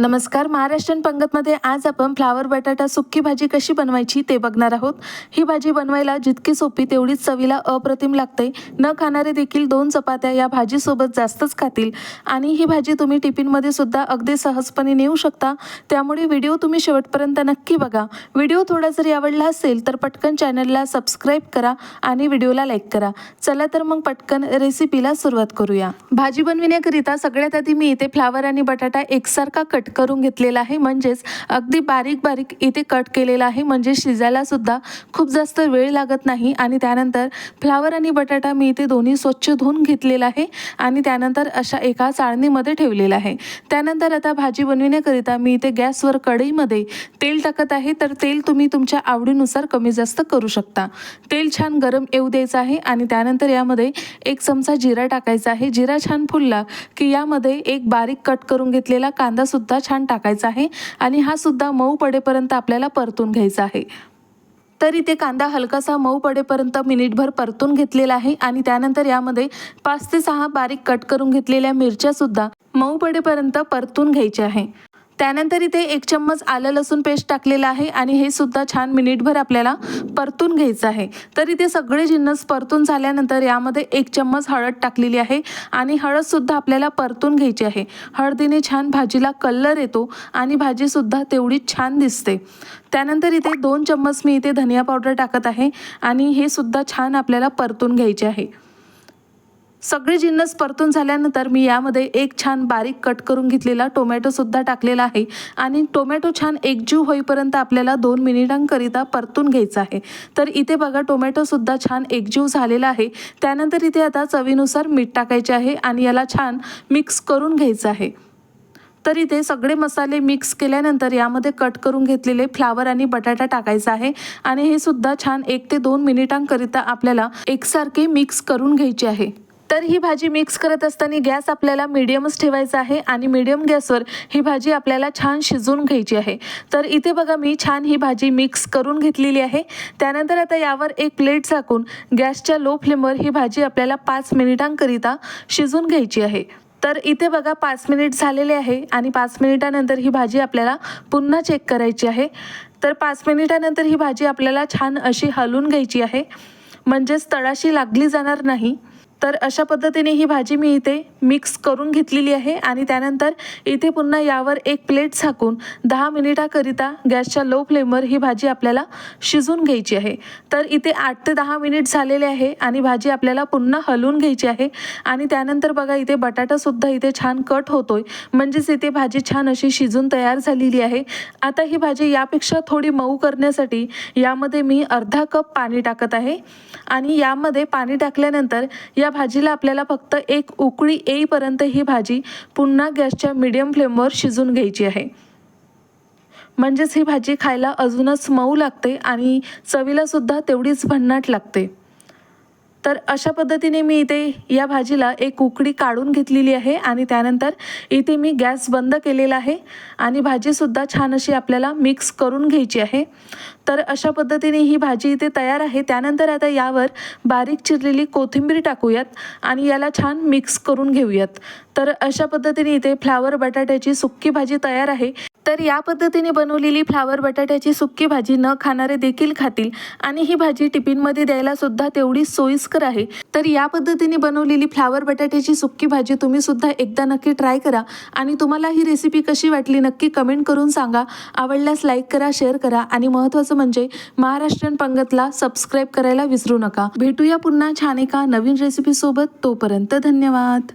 नमस्कार महाराष्ट्रीयन पंगतमध्ये आज आपण फ्लावर बटाटा सुक्की भाजी कशी बनवायची ते बघणार आहोत. ही भाजी बनवायला जितकी सोपी तेवढीच चवीला अप्रतिम लागते. न खाणारे देखील दोन चपात्या या भाजीसोबत जास्तच खातील. आणि ही भाजी तुम्ही टिफिनमध्ये सुद्धा अगदी सहजपणे नेऊ शकता. त्यामुळे व्हिडिओ तुम्ही शेवटपर्यंत नक्की बघा. व्हिडिओ थोडा जरी आवडला असेल तर पटकन चॅनलला सबस्क्राईब करा आणि व्हिडिओला लाईक करा. चला तर मग पटकन रेसिपीला सुरुवात करूया. भाजी बनविण्याकरिता सगळ्यात आधी मी इथे फ्लावर आणि बटाटा एकसारखा कट करून घेतलेला आहे. म्हणजेच अगदी बारीक बारीक इथे कट केलेला आहे. म्हणजे शिजायला सुद्धा खूप जास्त वेळ लागत नाही. आणि त्यानंतर फ्लावर आणि बटाटा मी इथे दोन्ही स्वच्छ धुवून घेतलेला आहे. आणि त्यानंतर अशा एका चाळणीमध्ये ठेवलेला आहे. त्यानंतर आता भाजी बनविण्याकरिता मी इथे गॅसवर कढईमध्ये तेल टाकत आहे. तर तेल तुम्ही तुमच्या आवडीनुसार कमी जास्त करू शकता. तेल छान गरम येऊ द्यायचं आहे. आणि त्यानंतर यामध्ये एक चमचा जिरा टाकायचा आहे. जिरा छान फुलला की यामध्ये एक बारीक कट करून घेतलेला कांदा सुद्धा छान टाकायचा आहे आणि हा सुद्धा मऊ पडेपर्यंत आपल्याला परतून घ्यायचा आहे. तर इथे कांदा हलकासा मऊ पडेपर्यंत मिनिटभर परतून घेतलेला आहे आणि त्यानंतर यामध्ये पाच ते सहा बारीक कट करून घेतलेल्या मिरच्या सुद्धा मऊ पडेपर्यंत परतून घ्यायच्या आहे. त्यानंतर इथे एक चम्मच आलं लसूण पेस्ट टाकलेलं आहे आणि हे सुद्धा छान मिनिटभर आपल्याला परतून घ्यायचं आहे. तर इथे सगळे जिन्नस परतून झाल्यानंतर यामध्ये एक चम्मच हळद टाकलेली आहे आणि हळदसुद्धा आपल्याला परतून घ्यायची आहे. हळदीने छान भाजीला कलर येतो आणि भाजीसुद्धा तेवढीच छान दिसते. त्यानंतर इथे दोन चम्मच मी इथे धनिया पावडर टाकत आहे आणि हे सुद्धा छान आपल्याला परतून घ्यायचे आहे. सगळे जिन्नस परतून झाल्यानंतर मी यामध्ये एक छान बारीक कट करून घेतलेला टोमॅटोसुद्धा टाकलेला आहे. आणि टोमॅटो छान एकजीव होईपर्यंत आपल्याला दोन मिनिटांकरिता परतून घ्यायचा आहे. तर इथे बघा टोमॅटोसुद्धा छान एकजीव झालेला आहे. त्यानंतर इथे आता चवीनुसार मीठ टाकायचे आहे आणि याला छान मिक्स करून घ्यायचं आहे. तर इथे सगळे मसाले मिक्स केल्यानंतर यामध्ये कट करून घेतलेले फ्लावर आणि बटाटा टाकायचा आहे. आणि हे सुद्धा छान एक ते दोन मिनिटांकरिता आपल्याला एकसारखे मिक्स करून घ्यायचे आहे. तर ही भाजी मिक्स करत असताना गॅस आपल्याला मिडियमच ठेवायचा आहे आणि मिडियम गॅसवर ही भाजी आपल्याला छान शिजवून घ्यायची आहे. तर इथे बघा मी छान ही भाजी मिक्स करून घेतलेली आहे. त्यानंतर आता यावर एक प्लेट झाकून गॅसच्या लो फ्लेमवर ही भाजी आपल्याला पाच मिनिटांकरिता शिजवून घ्यायची आहे. तर इथे बघा पाच मिनिट झालेले आहे आणि पाच मिनिटानंतर ही भाजी आपल्याला पुन्हा चेक करायची आहे. तर पाच मिनिटानंतर ही भाजी आपल्याला छान अशी हलवून घ्यायची आहे. म्हणजेच तळाशी लागली जाणार नाही. तर अशा पद्धतीने ही भाजी मी इथे मिक्स करून घेतलेली आहे आणि त्यानंतर इथे पुन्हा यावर एक प्लेट झाकून दहा मिनिटाकरिता गॅसच्या लो फ्लेमवर ही भाजी आपल्याला शिजून घ्यायची आहे. तर इथे आठ ते दहा मिनिट झालेले आहे आणि भाजी आपल्याला पुन्हा हलवून घ्यायची आहे. आणि त्यानंतर बघा इथे बटाटासुद्धा इथे छान कट होतोय. म्हणजेच इथे भाजी छान अशी शिजून तयार झालेली आहे. आता ही भाजी यापेक्षा थोडी मऊ करण्यासाठी यामध्ये मी अर्धा कप पाणी टाकत आहे. आणि यामध्ये पाणी टाकल्यानंतर या भाजीला आपल्याला फक्त एक उकळी येईपर्यंत ही भाजी पुन्हा गॅसच्या मिडियम फ्लेमवर शिजून घ्यायची आहे. म्हणजेच ही भाजी खायला अजूनच मऊ लागते आणि चवीला सुद्धा तेवढीच भन्नाट लागते. तर अशा पद्धतीने मी इथे या भाजीला एक उकडी काढून घेतलेली आहे आणि त्यानंतर इथे मी गॅस बंद केलेला आहे आणि भाजीसुद्धा छान अशी आपल्याला मिक्स करून घ्यायची आहे. तर अशा पद्धतीने ही भाजी इथे तयार आहे. त्यानंतर आता यावर बारीक चिरलेली कोथिंबीर टाकूयात आणि याला छान मिक्स करून घेऊयात. तर अशा पद्धतीने इथे फ्लावर बटाट्याची सुक्की भाजी तयार आहे. तर या पद्धतीने बनवलेली फ्लावर बटाट्याची सुक्की भाजी न खाणारे देखील खातील. आणि ही भाजी टिफिनमध्ये द्यायला सुद्धा तेवढी सोयीस्कर आहे. तर या पद्धतीने बनवलेली फ्लावर बटाट्याची सुक्की भाजी तुम्ही सुद्धा एकदा नक्की ट्राय करा. आणि तुम्हाला ही रेसिपी कशी वाटली नक्की कमेंट करून सांगा. आवडल्यास लाईक करा शेअर करा आणि महत्त्वाचं म्हणजे महाराष्ट्रीयन पंगतला सबस्क्राईब करायला विसरू नका. भेटूया पुन्हा छान एका नवीन रेसिपीसोबत तोपर्यंत धन्यवाद.